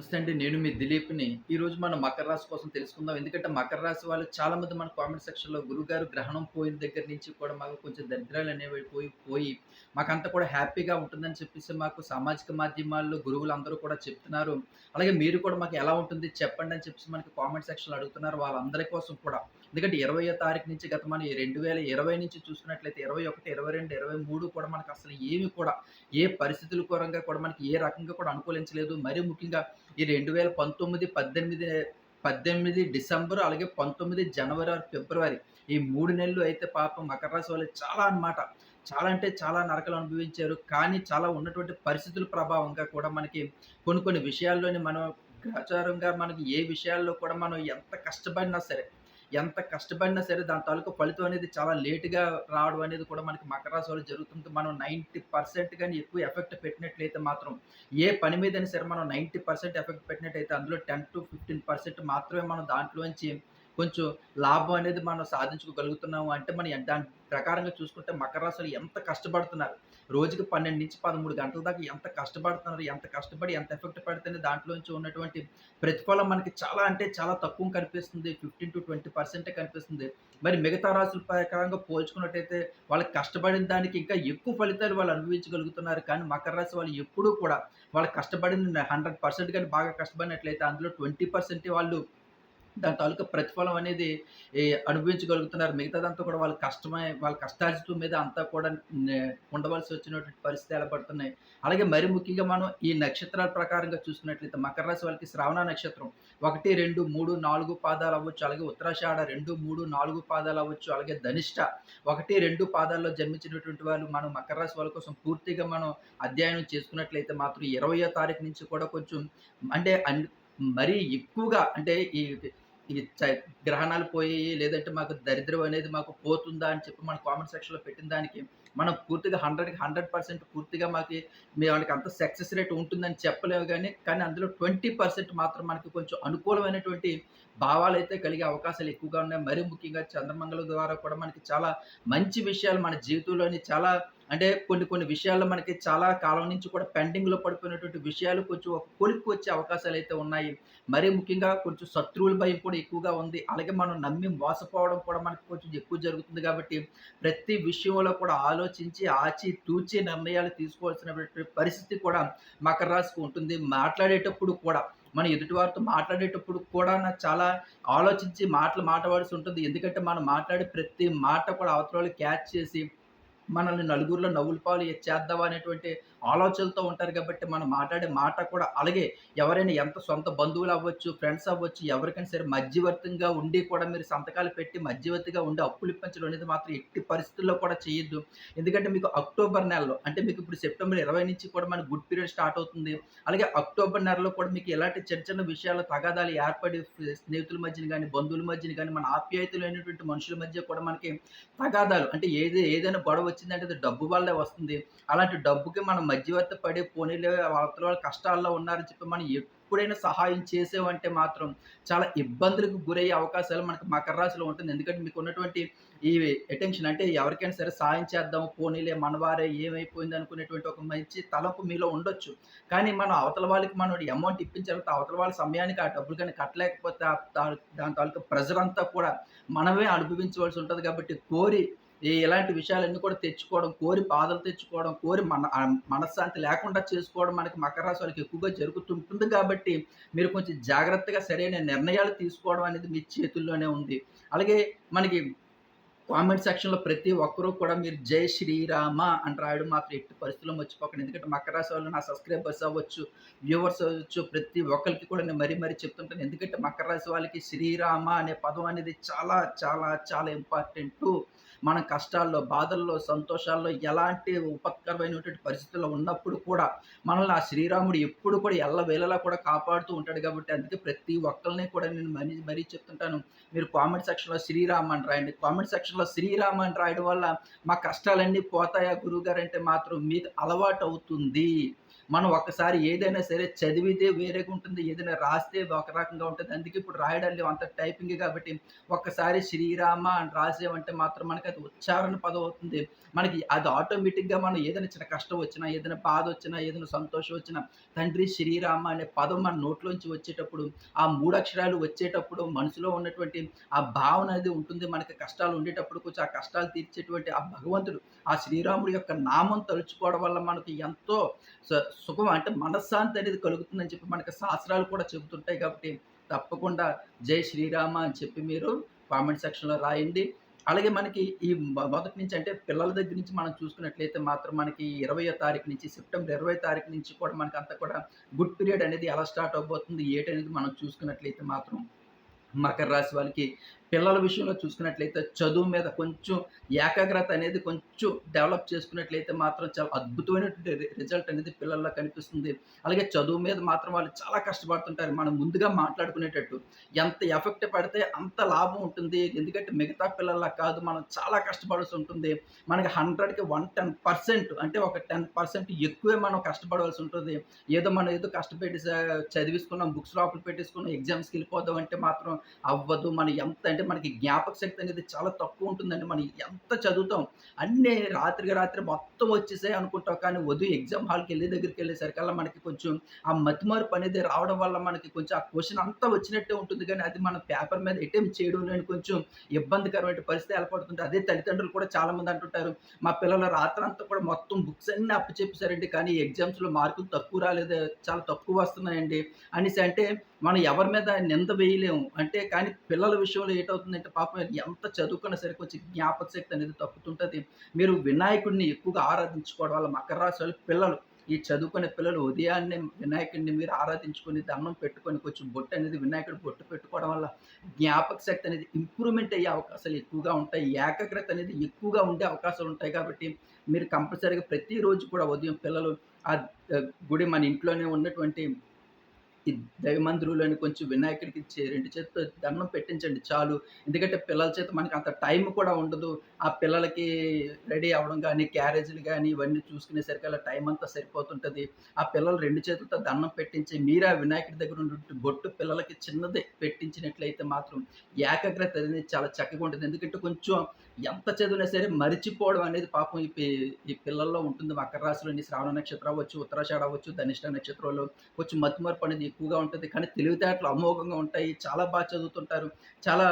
నమస్తే అండి. నేను మీ దిలీప్ని. ఈరోజు మనం మకర రాశి కోసం తెలుసుకుందాం. ఎందుకంటే మకర రాశి వాళ్ళు చాలామంది మన కామెంట్ సెక్షన్లో గురుగారు గ్రహణం పోయిన దగ్గర నుంచి కూడా మాకు కొంచెం దరిద్రాలు అనేవి పోయి పోయి మాకంతా కూడా హ్యాపీగా ఉంటుందని చెప్పేసి మాకు సామాజిక మాధ్యమాల్లో గురువులు అందరూ కూడా చెప్తున్నారు. అలాగే మీరు కూడా మాకు ఎలా ఉంటుంది చెప్పండి అని చెప్పేసి మనకి కామెంట్ సెక్షన్లో అడుగుతున్నారు. వాళ్ళందరి కోసం కూడా ఎందుకంటే ఇరవయో తారీఖు నుంచి గత మన రెండు వేల ఇరవై నుంచి చూసుకున్నట్లయితే ఇరవై ఒకటి ఇరవై రెండు ఇరవై మూడు కూడా మనకు అసలు ఏమి కూడా ఏ పరిస్థితుల కోరంగా కూడా మనకి ఏ రకంగా కూడా అనుకూలించలేదు. మరీ ముఖ్యంగా ఈ రెండు వేల పంతొమ్మిది పద్దెనిమిది పద్దెనిమిది డిసెంబర్ అలాగే పంతొమ్మిది జనవరి ఫిబ్రవరి ఈ మూడు నెలలు అయితే పాపం మకర రాశి వాళ్ళు చాలా అన్నమాట. చాలా అంటే చాలా నరకలు అనుభవించారు. కానీ చాలా ఉన్నటువంటి పరిస్థితుల ప్రభావంగా కూడా మనకి కొన్ని కొన్ని విషయాల్లోని మనం గ్రహచారంగా మనకి ఏ విషయాల్లో కూడా మనం ఎంత కష్టపడినా సరే ఎంత కష్టపడినా సరే దాని తాలూకు ఫలితం అనేది చాలా లేటుగా రావడం అనేది కూడా మనకి మకర రాశిలో జరుగుతుంది మనం నైంటీ పర్సెంట్ కానీ ఎక్కువ ఎఫెక్ట్ పెట్టినట్లయితే మాత్రం ఏ పని మీదైనా సరే మనం నైంటీ పర్సెంట్ ఎఫెక్ట్ పెట్టినట్టయితే అందులో టెన్ టు ఫిఫ్టీన్ పర్సెంట్ మాత్రమే మనం దాంట్లోంచి కొంచెం లాభం అనేది మనం సాధించుకోగలుగుతున్నాము. అంటే మనం దాని ప్రకారంగా చూసుకుంటే మకర రాశులు ఎంత కష్టపడుతున్నారు? రోజుకి పన్నెండు నుంచి పదమూడు గంటల దాకా ఎంత కష్టపడుతున్నారు ఎంత కష్టపడి ఎంత ఎఫెక్ట్ పడితేనే దాంట్లోంచి ఉన్నటువంటి ప్రతిఫలం మనకి చాలా అంటే చాలా తక్కువ కనిపిస్తుంది. ఫిఫ్టీన్ టు ట్వంటీ పర్సెంటే కనిపిస్తుంది. మరి మిగతా రాసుల ప్రకారంగా పోల్చుకున్నట్టయితే వాళ్ళకి కష్టపడిన దానికి ఇంకా ఎక్కువ ఫలితాలు వాళ్ళు అనుభవించగలుగుతున్నారు. కానీ మకర రాశి వాళ్ళు ఎప్పుడూ కూడా వాళ్ళు కష్టపడిన హండ్రెడ్ పర్సెంట్ కానీ బాగా కష్టపడినట్లయితే అందులో ట్వంటీ పర్సెంట్ వాళ్ళు దాని తాలూకా ప్రతిఫలం అనేది అనుభవించగలుగుతున్నారు. మిగతాదంతా కూడా వాళ్ళ కష్టమే వాళ్ళ కష్టార్జితం మీద అంతా కూడా ఉండవలసి వచ్చినటువంటి పరిస్థితి ఏర్పడుతున్నాయి అలాగే మరి ముఖ్యంగా మనం ఈ నక్షత్రాల ప్రకారంగా చూసుకున్నట్లయితే మకర రాశి వాళ్ళకి శ్రావణ నక్షత్రం ఒకటి రెండు మూడు నాలుగు పాదాలు అవ్వచ్చు. అలాగే ఉత్తరాషాఢ రెండు మూడు నాలుగు పాదాలు అవ్వచ్చు. అలాగే ధనిష్ట ఒకటి రెండు పాదాల్లో జన్మించినటువంటి వాళ్ళు మనం మకర రాశి వాళ్ళ కోసం పూర్తిగా మనం అధ్యయనం చేసుకున్నట్లయితే మాత్రం ఇరవయో తారీఖు నుంచి కూడా కొంచెం అంటే అన్ని మరీ ఎక్కువగా అంటే ఈ ఈ చ- గ్రహణాలు పోయి లేదంటే మాకు దరిద్రం అనేది మాకు పోతుందా అని చెప్పి మన కామెంట్ సెక్షన్లో పెట్టిన దానికి మనం పూర్తిగా హండ్రెడ్కి హండ్రెడ్ పర్సెంట్ పూర్తిగా మాకు మీ వాళ్ళకి అంత సక్సెస్ రేట్ ఉంటుందని చెప్పలేము కానీ కానీ అందులో ట్వంటీ పర్సెంట్ మాత్రం మనకి కొంచెం అనుకూలమైనటువంటి భావాలు అయితే కలిగే అవకాశాలు ఎక్కువగా ఉన్నాయి. మరీ ముఖ్యంగా చంద్రమంగళం ద్వారా కూడా మనకి చాలా మంచి విషయాలు మన జీవితంలోని చాలా అంటే కొన్ని కొన్ని విషయాల్లో మనకి చాలా కాలం నుంచి కూడా పెండింగ్లో పడిపోయినటువంటి విషయాలు కొంచెం ఒక కొలిక్కి వచ్చే అవకాశాలు అయితే ఉన్నాయి. మరీ ముఖ్యంగా కొంచెం శత్రువుల భయం కూడా ఎక్కువగా ఉంది. అలాగే మనం నమ్మి మోసపోవడం కూడా మనకి కొంచెం ఎక్కువ జరుగుతుంది కాబట్టి ప్రతి విషయంలో కూడా ఆలోచించి ఆచి తూచి నిర్ణయాలు తీసుకోవాల్సినటువంటి పరిస్థితి కూడా మకర రాశికి ఉంటుంది. మాట్లాడేటప్పుడు కూడా మన ఎదుటివారితో మాట్లాడేటప్పుడు కూడా నాకు చాలా ఆలోచించి మాటలు మాట్లాడాల్సి ఉంటుంది. ఎందుకంటే మనం మాట్లాడే ప్రతి మాట కూడా అవతల క్యాచ్ చేసి మనల్ని నలుగురిలో నవ్వుల పాలు చేద్దాం అనేటువంటి ఆలోచనలతో ఉంటారు కాబట్టి మనం మాట్లాడే మాట కూడా అలాగే ఎవరైనా ఎంత సొంత బంధువులు అవ్వచ్చు ఫ్రెండ్స్ అవ్వచ్చు ఎవరికైనా సరే మధ్యవర్తంగా ఉండి కూడా మీరు సంతకాలు పెట్టి మధ్యవర్తిగా ఉండి అప్పులు ఇప్పించడం అనేది మాత్రం ఎట్టి పరిస్థితుల్లో కూడా చేయొద్దు. ఎందుకంటే మీకు అక్టోబర్ నెలలో అంటే మీకు ఇప్పుడు సెప్టెంబర్ ఇరవై నుంచి కూడా మన గుడ్ పీరియడ్ స్టార్ట్ అవుతుంది. అలాగే అక్టోబర్ నెలలో కూడా మీకు ఎలాంటి చిన్న చిన్న విషయాల్లో తగాదాలు ఏర్పడి స్నేహితుల మధ్యన కానీ బంధువుల మధ్యన కానీ మన ఆప్యాయతలు అయినటువంటి మనుషుల మధ్య కూడా మనకి తగాదాలు అంటే ఏది ఏదైనా గొడవ వచ్చిందంటే డబ్బు వల్లే వస్తుంది. అలాంటి డబ్బుకి మనం మధ్యవర్తి పడి పోనీలే అవతల వాళ్ళు కష్టాల్లో ఉన్నారని చెప్పి మనం ఎప్పుడైనా సహాయం చేసేవంటే మాత్రం చాలా ఇబ్బందులకు గురయ్యే అవకాశాలు మనకు మకర రాశిలో ఉంటుంది. ఎందుకంటే మీకు ఉన్నటువంటి ఈ అటెన్షన్ అంటే ఎవరికైనా సరే సాయం చేద్దాం పోనీలే మనవారే ఏమైపోయింది అనుకునేటువంటి ఒక మంచి తలపు మీలో ఉండొచ్చు. కానీ మనం అవతల వాళ్ళకి మనం అమౌంట్ ఇప్పించాలంటే అవతల వాళ్ళ సమయానికి ఆ డబ్బులు కానీ కట్టలేకపోతే దాని తాలూకా ప్రెజర్ అంతా కూడా మనమే అనుభవించవలసి ఉంటుంది కాబట్టి కోరి ఈ ఇలాంటి విషయాలన్నీ కూడా తెచ్చుకోవడం కోరి బాధలు తెచ్చుకోవడం కోరి మన మనశ్శాంతి లేకుండా చేసుకోవడం మనకి మకర రాశి వాళ్ళకి ఎక్కువగా జరుగుతుంటుంది కాబట్టి మీరు కొంచెం జాగ్రత్తగా సరైన నిర్ణయాలు తీసుకోవడం అనేది మీ చేతుల్లోనే ఉంది. అలాగే మనకి కామెంట్ సెక్షన్లో ప్రతి ఒక్కరూ కూడా మీరు జై శ్రీరామ అని రాయడం మాత్రం ఎట్టి పరిస్థితుల్లో మర్చిపోకండి. ఎందుకంటే మకర రాశి వాళ్ళు నా సబ్స్క్రైబర్స్ అవ్వచ్చు వ్యూవర్స్ అవ్వచ్చు ప్రతి ఒక్కరికి కూడా నేను మరీ మరీ చెప్తుంటాను. ఎందుకంటే మకర రాశి వాళ్ళకి శ్రీరామ అనే పదం అనేది చాలా చాలా చాలా ఇంపార్టెంట్. మన కష్టాల్లో బాధల్లో సంతోషాల్లో ఎలాంటి ఉపకరమైనటువంటి పరిస్థితుల్లో ఉన్నప్పుడు కూడా మనల్ని ఆ శ్రీరాముడు ఎప్పుడు కూడా ఎల్ల వేళలా కూడా కాపాడుతూ ఉంటాడు కాబట్టి అందుకే ప్రతి ఒక్కరిని కూడా నేను మరీ మరీ చెప్తుంటాను. మీరు కామెంట్ సెక్షన్లో శ్రీరామ్ అని రాయండి. కామెంట్ సెక్షన్లో శ్రీరామ్ అని రాయడం వల్ల మా కష్టాలన్నీ పోతాయా గురువుగారు అంటే మాత్రం మీకు అలవాటు అవుతుంది. మనం ఒక్కసారి ఏదైనా సరే చదివితే వేరేగా ఉంటుంది. ఏదైనా రాస్తే ఒక రకంగా ఉంటుంది అందుకే ఇప్పుడు రాయడాని అంత టైపింగ్ కాబట్టి ఒక్కసారి శ్రీరామ అని రాసేవంటే మాత్రం మనకి అది ఉచ్చారణ పదం అవుతుంది. మనకి అది ఆటోమేటిక్‌గా మనం ఏదైనా చిన్న కష్టం వచ్చినా, ఏదైనా బాధొచ్చినా, ఏదైనా సంతోషం వచ్చినా తండ్రి శ్రీరామ అనే పదం మన నోట్లోంచి వచ్చేటప్పుడు, ఆ మూడు అక్షరాలు వచ్చేటప్పుడు మనసులో ఉన్నటువంటి ఆ భావన అనేది ఉంటుంది. మనకి కష్టాలు ఉండేటప్పుడు కొంచెం ఆ కష్టాలు తీర్చేటువంటి ఆ భగవంతుడు, ఆ శ్రీరాముడి యొక్క నామం తలుచుకోవడం వల్ల మనకి ఎంతో స సుఖం అంటే మనశ్శాంతి అనేది కలుగుతుందని చెప్పి మనకి శాస్త్రాలు కూడా చెబుతుంటాయి కాబట్టి, తప్పకుండా జై శ్రీరామ అని చెప్పి మీరు కామెంట్ సెక్షన్‌లో రాయండి. అలాగే మనకి ఈ మొదటి నుంచి అంటే పిల్లల దగ్గర నుంచి మనం చూసుకున్నట్లయితే మాత్రం మనకి 20వ తారీఖు నుంచి సెప్టెంబర్ 20 తారీఖు నుంచి కూడా మనకి అంతా కూడా గుడ్ పీరియడ్ అనేది ఎలా స్టార్ట్ అవ్వబోతుంది, ఏటనేది మనం చూసుకున్నట్లయితే మాత్రం మకర రాశి వాళ్ళకి పిల్లల విషయంలో చూసుకున్నట్లయితే చదువు మీద కొంచెం ఏకాగ్రత అనేది కొంచెం డెవలప్ చేసుకున్నట్లయితే మాత్రం చాలా అద్భుతమైనటువంటి రిజల్ట్ అనేది పిల్లల్లో కనిపిస్తుంది. అలాగే చదువు మీద మాత్రం వాళ్ళు చాలా కష్టపడుతుంటారు. మనం ముందుగా మాట్లాడుకునేటట్టు. ఎంత ఎఫెక్ట్ పడితే అంత లాభం ఉంటుంది. ఎందుకంటే మిగతా పిల్లల్లా కాదు. మనం చాలా కష్టపడాల్సి ఉంటుంది. మనకి 100కి 110% అంటే ఒక 10% ఎక్కువే మనం కష్టపడవలసి ఉంటుంది. ఏదో మనం ఏదో కష్టపెట్టి స చదివిసుకున్నాం, బుక్స్ లోపల పెట్టేసుకున్నాం, ఎగ్జామ్స్‌కి వెళ్ళిపోదాం అంటే మాత్రం అవ్వదు. మనం ఎంత అంటే మనకి జ్ఞాపక శక్తి అనేది చాలా తక్కువ ఉంటుందండి. మనం ఎంత చదువుతాం, అన్నీ రాత్రికి రాత్రి మొత్తం వచ్చేసాయి అనుకుంటాం. కానీ వధు ఎగ్జామ్ హాల్కి వెళ్ళే దగ్గరికి వెళ్ళేసరికల్లా మనకి కొంచెం ఆ మతిమార్పు అనేది రావడం వల్ల మనకి కొంచెం ఆ క్వశ్చన్ అంతా వచ్చినట్టే ఉంటుంది కానీ అది మనం పేపర్ మీద అటెంప్ట్ చేయడంలోని కొంచెం ఇబ్బందికరమైన పరిస్థితి ఏర్పడుతుంది. అదే తల్లిదండ్రులు కూడా చాలామంది అంటుంటారు, మా పిల్లల రాత్రంతా కూడా మొత్తం బుక్స్ అన్నీ అప్పచెప్పేసారండి. కానీ ఎగ్జామ్స్‌లో మార్కులు తక్కువ రాలేదు. చాలా తక్కువ వస్తున్నాయండి అనేసి అంటే, మనం ఎవరి మీద నింద వేయలేము. అంటే కానీ పిల్లల విషయంలో ఏటవుతుందంటే పాపం ఎంత చదువుకున్నా సరే కొంచెం జ్ఞాపక శక్తి అనేది తప్పుతుంటుంది మీరు వినాయకుడిని ఎక్కువగా ఆరాధించుకోవడం వల్ల మకర రాశి వాళ్ళు పిల్లలు ఈ చదువుకునే పిల్లలు ఉదయాన్నే వినాయకుడిని మీరు ఆరాధించుకొని, దండం పెట్టుకొని కొంచెం బొట్టు అనేది వినాయకుడు బొట్టు పెట్టుకోవడం వల్ల జ్ఞాపక శక్తి అనేది ఇంప్రూవ్‌మెంట్ అయ్యే అవకాశాలు ఎక్కువగా ఉంటాయి. ఏకాగ్రత అనేది ఎక్కువగా ఉండే అవకాశాలు ఉంటాయి కాబట్టి, మీరు కంపల్సరీగా ప్రతిరోజు కూడా ఉదయం పిల్లలు ఆ గుడి మన ఇంట్లోనే ఉన్నటువంటి ఈ దైవ అని కొంచెం వినాయకుడికి చే 2 చేతులతో దండం పెట్టించండి చాలు. ఎందుకంటే పిల్లల చేత మనకి అంత టైం కూడా ఉండదు. ఆ పిల్లలకి రెడీ అవ్వడం కానీ క్యారేజీలు కానీ ఇవన్నీ చూసుకునేసరికల్లా టైం అంతా సరిపోతుంటుంది ఆ పిల్లలు రెండు చేతులతో దండం పెట్టించి, మీరు ఆ వినాయకుడి దగ్గర ఉండి బొట్టు పిల్లలకి చిన్నది పెట్టించినట్లయితే మాత్రం ఏకాగ్రత అనేది చాలా చక్కగా ఉంటుంది. ఎందుకంటే కొంచెం ఎంత చదివినా సరే మరిచిపోవడం అనేది పాపం ఈ పి ఈ పిల్లల్లో ఉంటుంది. మకర రాశిలోని శ్రావణ నక్షత్రం అవ్వచ్చు, ఉత్తరాషాఢ అవ్వచ్చు, ధనిష్ట నక్షత్రంలో కొంచెం మతిమరుపు అనేది ఎక్కువగా ఉంటుంది కానీ తెలివితేటలు అమోఘంగా ఉంటాయి. చాలా బాగా చదువుతుంటారు. చాలా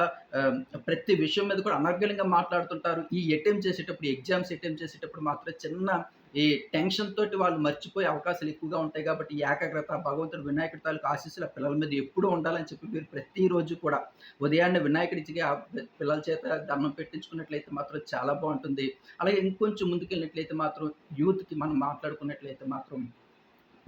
ప్రతి విషయం మీద కూడా అనర్గళంగా మాట్లాడుతుంటారు. ఈ అటెంప్ట్ చేసేటప్పుడు ఎగ్జామ్స్ అటెంప్ట్ చేసేటప్పుడు మాత్రం చిన్న ఈ టెన్షన్ తోటి వాళ్ళు మర్చిపోయే అవకాశాలు ఎక్కువగా ఉంటాయి కాబట్టి, ఈ ఏకాగ్రత భగవంతుడు వినాయకుడి తాలూకు ఆశీస్సుల పిల్లల మీద ఎప్పుడూ ఉండాలని చెప్పి మీరు ప్రతిరోజు కూడా ఉదయాన్నే వినాయకుడికి ఆ పిల్లల చేత దండం పెట్టించుకున్నట్లయితే మాత్రం చాలా బాగుంటుంది. అలాగే ఇంకొంచెం ముందుకెళ్ళినట్లయితే మాత్రం యూత్‌కి మనం మాట్లాడుకున్నట్లయితే మాత్రం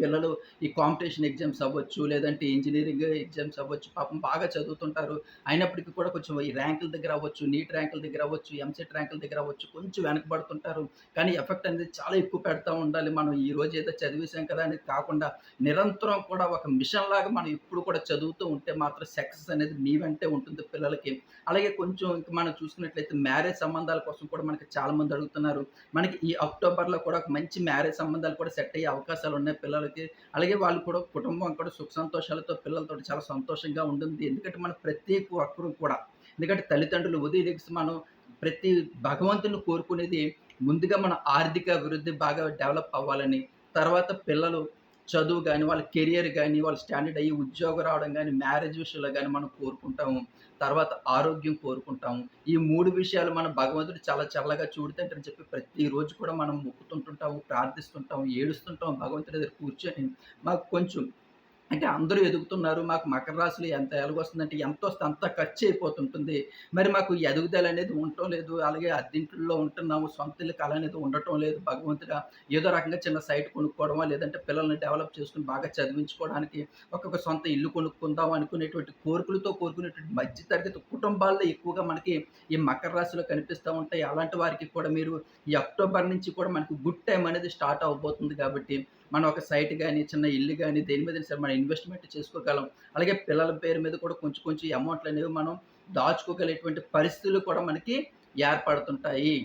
పిల్లలు ఈ కాంపిటీషన్ ఎగ్జామ్స్ అవ్వచ్చు, లేదంటే ఇంజనీరింగ్ ఎగ్జామ్స్ అవ్వచ్చు. పాపం బాగా చదువుతుంటారు. అయినప్పటికీ కూడా కొంచెం ఈ ర్యాంకుల దగ్గర అవ్వచ్చు, నీట్ ర్యాంకుల దగ్గర అవ్వచ్చు, ఎంసెట్ ర్యాంకుల దగ్గర అవ్వచ్చు, కొంచెం వెనకబడుతుంటారు. కానీ ఎఫెక్ట్ అనేది చాలా ఎక్కువ పెడతా ఉండాలి. మనం ఈరోజు ఏదో చదివేసాం కదా అనేది కాకుండా నిరంతరం కూడా ఒక మిషన్ లాగా మనం ఇప్పుడు కూడా చదువుతూ ఉంటే మాత్రం సక్సెస్ అనేది మీ వెంటే ఉంటుంది పిల్లలకి. అలాగే కొంచెం ఇంకా మనం చూసుకున్నట్లయితే మ్యారేజ్ సంబంధాల కోసం కూడా మనకి చాలామంది అడుగుతున్నారు. మనకి ఈ అక్టోబర్‌లో కూడా ఒక మంచి మ్యారేజ్ సంబంధాలు కూడా సెట్ అయ్యే అవకాశాలు ఉన్నాయి పిల్లలకి. అలాగే వాళ్ళు కూడా కుటుంబం కూడా సుఖ సంతోషాలతో పిల్లలతో చాలా సంతోషంగా ఉంటుంది. ఎందుకంటే మన ప్రతి ఒక్కరు కూడా ఎందుకంటే తల్లిదండ్రులు ఉదయం మనం ప్రతి భగవంతుని కోరుకునేది ముందుగా మన ఆర్థిక అభివృద్ధి బాగా డెవలప్ అవ్వాలని, తర్వాత పిల్లలు చదువు కానీ వాళ్ళ కెరియర్ కానీ వాళ్ళ స్టాండర్డ్ అయ్యి ఉద్యోగం రావడం కానీ మ్యారేజ్ విషయంలో కానీ మనం కోరుకుంటాము. తర్వాత ఆరోగ్యం కోరుకుంటాము. ఈ మూడు విషయాలు మనం భగవంతుడు చాలా చల్లగా చూడుతుంటారని చెప్పి ప్రతిరోజు కూడా మనం మొక్కుతుంటుంటాము, ప్రార్థిస్తుంటాము, ఏడుస్తుంటాం భగవంతుడి దగ్గర కూర్చొని మాకు కొంచెం అంటే అందరూ ఎదుగుతున్నారు. మాకు మకర రాశిలో ఎంత ఎలాగొస్తుందంటే ఎంతొస్తే అంత ఖర్చు అయిపోతుంటుంది మరి మాకు ఈ ఎదుగుదల అనేది ఉండటం లేదు. అలాగే అద్దింట్లో ఉంటున్నాము. సొంత ఇల్లు కళ అనేది ఉండటం లేదు. భగవంతుడా ఏదో రకంగా చిన్న సైట్ కొనుక్కోవడమో, లేదంటే పిల్లల్ని డెవలప్ చేసుకొని బాగా చదివించుకోవడానికి ఒక్కొక్క సొంత ఇల్లు కొనుక్కుందాం అనుకునేటువంటి కోరికలతో కోరుకునేటువంటి మధ్య తరగతి కుటుంబాల్లో ఎక్కువగా మనకి ఈ మకర రాశిలో కనిపిస్తూ ఉంటాయి. అలాంటి వారికి కూడా మీరు ఈ అక్టోబర్ నుంచి కూడా మనకి గుడ్ టైం అనేది స్టార్ట్ అవబోతుంది కాబట్టి, మనం ఒక సైట్ కానీ చిన్న ఇల్లు కానీ దేని మీద సరే మనం ఇన్వెస్ట్‌మెంట్ చేసుకోగలం. అలాగే పిల్లల పేరు మీద కూడా కొంచెం కొంచెం అమౌంట్లు అనేవి మనం దాచుకోగలిగేటువంటి పరిస్థితులు కూడా మనకి ఏర్పడుతుంటాయి.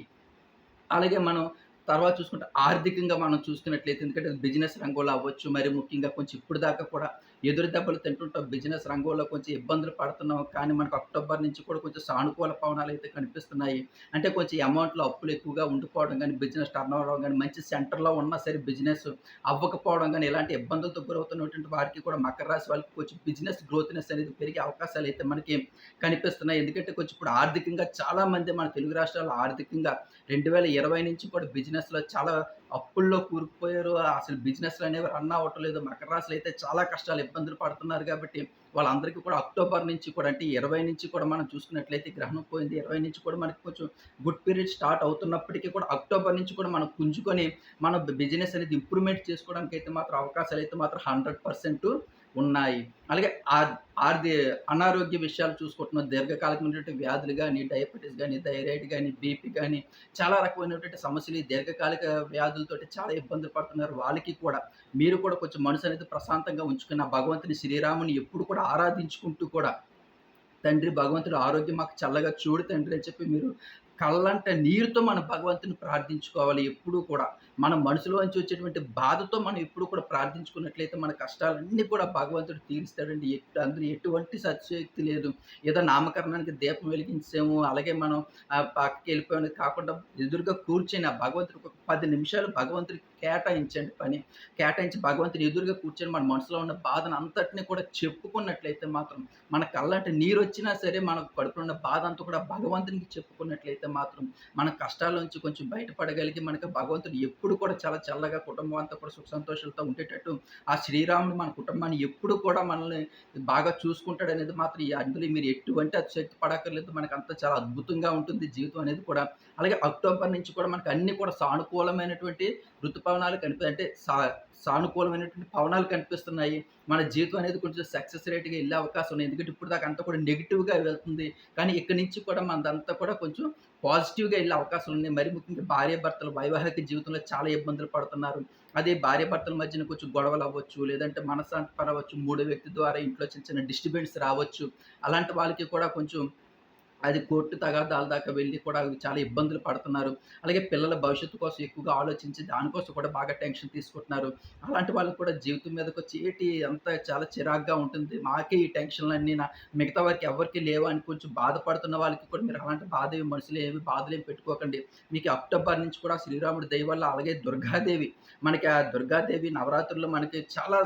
అలాగే మనం తర్వాత చూసుకుంటే ఆర్థికంగా మనం చూసుకున్నట్లయితే ఎందుకంటే బిజినెస్ రంగంలో అవ్వచ్చు మరి ముఖ్యంగా కొంచెం ఇప్పుడు దాకా కూడా ఎదురు దెబ్బలు తింటుంటాం. బిజినెస్ రంగంలో కొంచెం ఇబ్బందులు పడుతున్నాం. కానీ మనకు అక్టోబర్ నుంచి కూడా కొంచెం సానుకూల పవనాలు అయితే కనిపిస్తున్నాయి. అంటే కొంచెం అమౌంట్లో అప్పులు ఎక్కువగా ఉండిపోవడం కానీ బిజినెస్ టర్న్ అవ్వడం కానీ మంచి సెంటర్లో ఉన్నా సరే బిజినెస్ అవ్వకపోవడం కానీ ఇలాంటి ఇబ్బందులతో గురవుతున్నటువంటి వారికి కూడా మకర రాశి వాళ్ళకి కొంచెం బిజినెస్ గ్రోత్నెస్ అనేది పెరిగే అవకాశాలు అయితే మనకి కనిపిస్తున్నాయి. ఎందుకంటే కొంచెం ఇప్పుడు ఆర్థికంగా చాలా మంది మన తెలుగు రాష్ట్రాల్లో ఆర్థికంగా రెండు వేల ఇరవై నుంచి కూడా బిజినెస్లో చాలా అప్పుల్లో కూరుకుపోయారు. అసలు బిజినెస్లు అనేవి రన్ అవ్వట్లేదు. మకర రాశులు అయితే చాలా కష్టాలు ఇబ్బందులు పడుతున్నారు కాబట్టి వాళ్ళందరికీ కూడా అక్టోబర్ నుంచి కూడా అంటే ఇరవై నుంచి కూడా మనం చూసుకున్నట్లయితే గ్రహణం పోయింది. ఇరవై నుంచి కూడా మనకి కొంచెం గుడ్ పీరియడ్ స్టార్ట్ అవుతున్నప్పటికీ కూడా అక్టోబర్ నుంచి కూడా మనం పుంజుకొని మన బిజినెస్ అనేది ఇంప్రూవ్మెంట్ చేసుకోవడానికి అయితే మాత్రం అవకాశాలు అయితే మాత్రం హండ్రెడ్ పర్సెంట్ ఉన్నాయి. అలాగే ఆర్థి అనారోగ్య విషయాలు చూసుకుంటున్నాం దీర్ఘకాలికమైనటువంటి వ్యాధులు కానీ డయాబెటీస్ కానీ థైరాయిడ్ కానీ బీపీ కానీ చాలా రకమైనటువంటి సమస్యలు ఈ దీర్ఘకాలిక వ్యాధులతోటి చాలా ఇబ్బందులు పడుతున్నారు. వాళ్ళకి కూడా మీరు కూడా కొంచెం మనసు అనేది ప్రశాంతంగా ఉంచుకున్న భగవంతుని శ్రీరాముని ఎప్పుడు కూడా ఆరాధించుకుంటూ కూడా తండ్రి భగవంతుడు ఆరోగ్యం మాకు చల్లగా చూడు తండ్రి అని చెప్పి మీరు కళ్ళంట నీరుతో మన భగవంతుని ప్రార్థించుకోవాలి ఎప్పుడూ కూడా. మన మనసులోంచి వచ్చేటువంటి బాధతో మనం ఎప్పుడు కూడా ప్రార్థించుకున్నట్లయితే మన కష్టాలన్నీ కూడా భగవంతుడు తీరుస్తాడండి. ఎట్టు అందులో ఎటువంటి సత్యశక్తి లేదు. ఏదో నామకరణానికి దీపం వెలిగించాము అలాగే మనం పక్కకి వెళ్ళిపోయాము. కాకుండా ఎదురుగా కూర్చొని ఆ భగవంతుడికి ఒక పది నిమిషాలు భగవంతుడికి కేటాయించండి పని. కేటాయించి భగవంతుని ఎదురుగా కూర్చొని మన మనసులో ఉన్న బాధను అంతటిని కూడా చెప్పుకున్నట్లయితే మాత్రం మన కళ్ళంటే నీరు వచ్చినా సరే మనకు కడుపులో ఉన్న బాధ అంతా కూడా భగవంతునికి చెప్పుకున్నట్లయితే మాత్రం మన కష్టాల నుంచి కొంచెం బయటపడగలిగి మనకు భగవంతుడు ఎప్పుడు కూడా చాలా చల్లగా కుటుంబం అంతా కూడా సుఖ సంతోషాలతో ఉండేటట్టు ఆ శ్రీరాముడు మన కుటుంబాన్ని ఎప్పుడు కూడా మనల్ని బాగా చూసుకుంటాడు అనేది మాత్రం ఈ అందులో మీరు ఎటువంటి అతిశక్తి పడక్కర్లేదు. మనకు అంతా చాలా అద్భుతంగా ఉంటుంది జీవితం అనేది కూడా. అలాగే అక్టోబర్ నుంచి కూడా మనకు అన్ని కూడా సానుకూలమైనటువంటి ఋతుపవనాలు కనిపి అంటే సా సానుకూలమైనటువంటి పవనాలు కనిపిస్తున్నాయి. మన జీవితం అనేది కొంచెం సక్సెస్ రేట్గా వెళ్ళే అవకాశం ఉంది. ఎందుకంటే ఇప్పుడు దాకా అంతా కూడా నెగిటివ్గా వెళ్తుంది. కానీ ఇక్కడి నుంచి కూడా మనదంతా కూడా కొంచెం పాజిటివ్గా వెళ్ళే అవకాశం ఉంది. మరి ముఖ్యంగా భార్య భర్తలు వైవాహిక జీవితంలో చాలా ఇబ్బందులు పడుతున్నారు. అదే భార్య భర్తల మధ్యన కొంచెం గొడవలు అవ్వచ్చు లేదంటే మనశ్శాంతి పడవచ్చు మూడో వ్యక్తి ద్వారా ఇంట్లో చిన్న చిన్న డిస్టర్బెన్స్ రావచ్చు. అలాంటి వాళ్ళకి కూడా కొంచెం అది కోర్టు తగాదాల దాకా వెళ్ళి కూడా చాలా ఇబ్బందులు పడుతున్నారు. అలాగే పిల్లల భవిష్యత్తు కోసం ఎక్కువగా ఆలోచించి దానికోసం కూడా బాగా టెన్షన్ తీసుకుంటున్నారు. అలాంటి వాళ్ళకి కూడా జీవితం మీదకి వచ్చి ఏంటి అంత చాలా చిరాగ్గా ఉంటుంది. మాకే ఈ టెన్షన్లన్నీ నా మిగతా వారికి ఎవరికి లేవు అని కొంచెం బాధపడుతున్న వాళ్ళకి కూడా మీరు అలాంటి బాధ ఏమి మనుషులు ఏమి బాధలు ఏమి పెట్టుకోకండి. మీకు అక్టోబర్ నుంచి కూడా శ్రీరాముడి దయ వల్ల అలాగే దుర్గాదేవి మనకి ఆ దుర్గాదేవి నవరాత్రుల్లో మనకి చాలా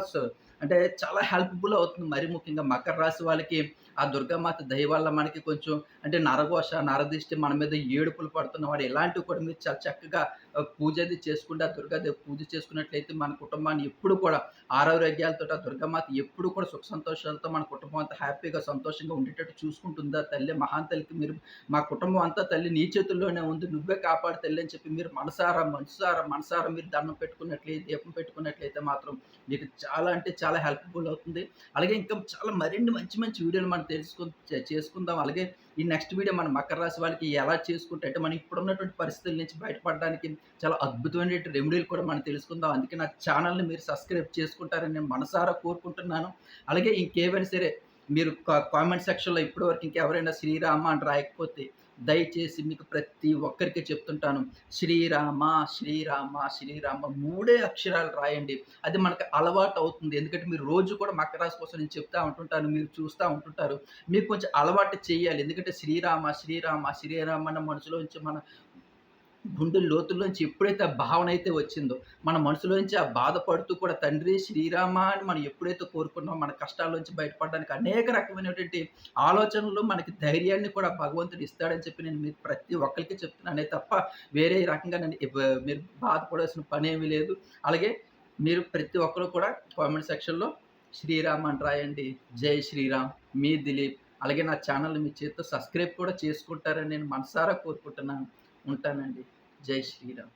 అంటే చాలా హెల్ప్ఫుల్ అవుతుంది. మరి ముఖ్యంగా మకర రాశి వాళ్ళకి ఆ దుర్గామాత దయ వల్ల మనకి కొంచెం అంటే నరఘోష నరదిష్టి మన మీద ఏడుపులు పడుతున్న వాడు ఇలాంటివి కూడా మీరు చాలా చక్కగా పూజ అది చేసుకుంటే ఆ దుర్గాదేవి పూజ చేసుకున్నట్లయితే మన కుటుంబాన్ని ఎప్పుడు కూడా ఆరోగ్యాలతో ఆ దుర్గామాత ఎప్పుడు కూడా సుఖ సంతోషాలతో మన కుటుంబం అంతా హ్యాపీగా సంతోషంగా ఉండేటట్టు చూసుకుంటుందా? తల్లి మహాంతల్లికి మీరు మా కుటుంబం అంతా తల్లి నీ చేతుల్లోనే ఉంది నువ్వే కాపాడు తల్లి అని చెప్పి మీరు మనసారా మనసారా మనసారా మీరు దండం పెట్టుకున్నట్లయితే దీపం పెట్టుకున్నట్లయితే మాత్రం మీకు చాలా అంటే చాలా హెల్ప్ఫుల్ అవుతుంది. అలాగే ఇంకా చాలా మరిన్ని మంచి మంచి వీడియోలు మనం తెలుసుకు చేసుకుందాం. అలాగే ఈ నెక్స్ట్ వీడియో మన మకర రాశి వాళ్ళకి ఎలా చేసుకుంటే అంటే మనం ఇప్పుడు ఉన్నటువంటి పరిస్థితుల నుంచి బయటపడడానికి చాలా అద్భుతమైన రెమెడీలు కూడా మనం తెలుసుకుందాం. అందుకే నా ఛానల్ని మీరు సబ్స్క్రైబ్ చేసుకుంటారని నేను మనసారా కోరుకుంటున్నాను. అలాగే ఇంకేమైనా సరే మీరు కామెంట్ సెక్షన్లో ఇప్పటివరకు ఇంకెవరైనా శ్రీరామ అని రాయకపోతే దయచేసి మీకు ప్రతి ఒక్కరికి చెప్తుంటాను. శ్రీరామ శ్రీరామ శ్రీరామ మూడే అక్షరాలు రాయండి. అది మనకు అలవాటు అవుతుంది. ఎందుకంటే మీరు రోజు కూడా మకర రాశి కోసం నేను చెప్తా ఉంటుంటాను మీరు చూస్తూ ఉంటుంటారు. మీకు కొంచెం అలవాటు చేయాలి. ఎందుకంటే శ్రీరామ శ్రీరామ శ్రీరామ అన్న మనసులోంచి మన గుండె లోతుల్లోంచి ఎప్పుడైతే ఆ భావన అయితే వచ్చిందో మన మనసులోంచి ఆ బాధపడుతూ కూడా తండ్రి శ్రీరామ అని మనం ఎప్పుడైతే కోరుకున్నామో మన కష్టాల్లోంచి బయటపడడానికి అనేక రకమైనటువంటి ఆలోచనలు మనకి ధైర్యాన్ని కూడా భగవంతుడు ఇస్తాడని చెప్పి నేను మీరు ప్రతి ఒక్కరికి చెప్తున్నానే తప్ప వేరే రకంగా నేను మీరు బాధపడాల్సిన పని ఏమీ లేదు. అలాగే మీరు ప్రతి ఒక్కరు కూడా కామెంట్ సెక్షన్లో శ్రీరామ్ అని రాయండి. జై శ్రీరామ్. మీ దిలీప్. అలాగే నా ఛానల్ మీ చేతితో సబ్స్క్రైబ్ కూడా చేసుకుంటారని నేను మనసారా కోరుకుంటున్నాను. ఉంటానండి. జై శ్రీరామ్.